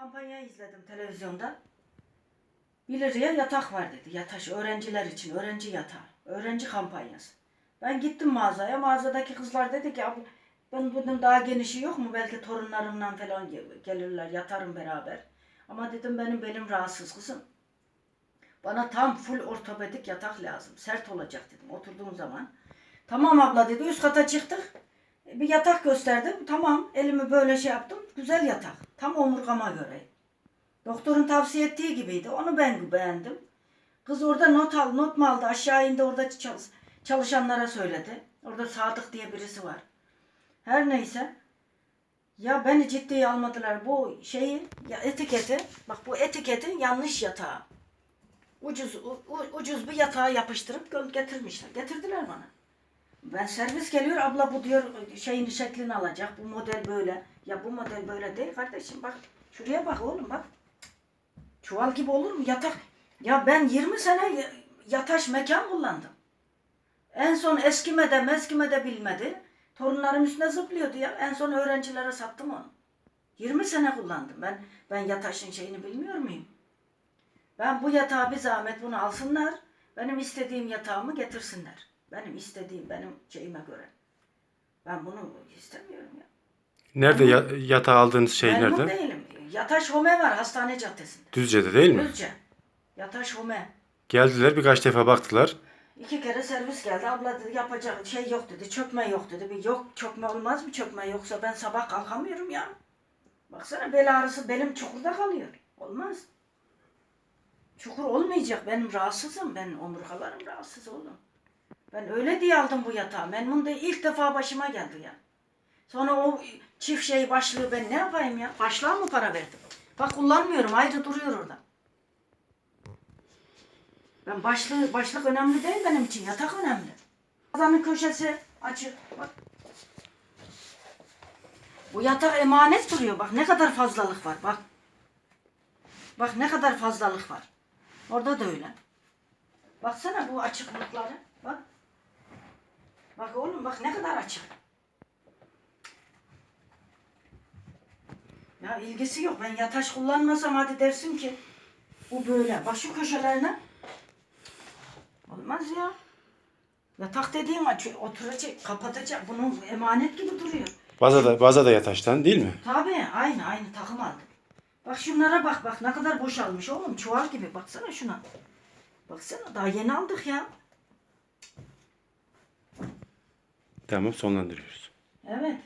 kampanyayı izledim televizyonda. 1 liraya yatak var dedi. Yataş öğrenciler için. Öğrenci yatağı. Öğrenci kampanyası. Ben gittim mağazaya. Mağazadaki kızlar dedi ki abla ben bunun daha genişi yok mu? Belki torunlarımla falan gel- gelirler. Yatarım beraber. Ama dedim benim belim rahatsız kızım. Bana tam full ortopedik yatak lazım. Sert olacak dedim oturduğum zaman. Tamam abla dedi üst kata çıktık. Bir yatak gösterdim. Tamam elimi böyle şey yaptım. Güzel yatak. Tam omurgama göre. Doktorun tavsiye ettiği gibiydi. Onu ben beğendim. Kız orada not al, not mu aldı? Aşağı indi orada çalış, çalışanlara söyledi. Orada Sadık diye birisi var. Her neyse. Ya beni ciddiye almadılar. Bu şeyi, ya etiketi, bak bu etiketin yanlış yatağı. Ucuz, u- ucuz bir yatağa yapıştırıp getirmişler. Getirdiler bana. Ben servis geliyor abla bu diyor şeyin şeklini alacak. Bu model böyle. Ya bu model böyle değil kardeşim bak. Şuraya bak oğlum bak. Çuval gibi olur mu yatak? Ya ben 20 sene ya- yataş mekan kullandım. En son eskimede meskimede bilmedi. Torunlarım üstüne zıplıyordu ya. En son öğrencilere sattım onu. 20 sene kullandım. Ben ben yataşın şeyini bilmiyor muyum? Ben bu yatağı bir zahmet bunu alsınlar. Benim istediğim yatağımı getirsinler. Benim istediğim benim şeyime göre. Ben bunu istemiyorum ya. Nerede ya- yatağı aldığınız şey Memnun nerede? değilim. Yataş Home var hastane caddesinde. Düzce'de değil mi? Düzce. Yataş Home. Geldiler birkaç defa baktılar. İki kere servis geldi. Abla dedi yapacak şey yok dedi. Çökme yok dedi. Bir yok çökme olmaz mı çökme yoksa ben sabah kalkamıyorum ya. Baksana bel ağrısı belim çukurda kalıyor. Olmaz. Çukur olmayacak. Benim rahatsızım. Ben omurgalarım rahatsız oğlum. Ben öyle diye aldım bu yatağı. Memnun değil. İlk defa başıma geldi ya. Sonra o çift şey başlığı ben ne yapayım ya? Başlığa mı para verdim? Bak kullanmıyorum. Ayrı duruyor orada. Ben başlığı, başlık önemli değil benim için. Yatak önemli. Adamın köşesi açık. Bak. Bu yatak emanet duruyor. Bak ne kadar fazlalık var. Bak. Bak ne kadar fazlalık var. Orada da öyle. Baksana bu açıklıkları. Bak. Bak oğlum bak ne kadar açık. Ya ilgisi yok. Ben yataş kullanmasam hadi dersin ki bu böyle. Bak şu köşelerine. Olmaz ya. Yatak dediğin oturacak, kapatacak. Bunun emanet gibi duruyor. Baza da, baza da yataştan değil mi? Tabii aynı aynı takım aldım. Bak şunlara bak bak ne kadar boşalmış oğlum çuval gibi baksana şuna. Baksana daha yeni aldık ya. Tamam sonlandırıyoruz. Evet.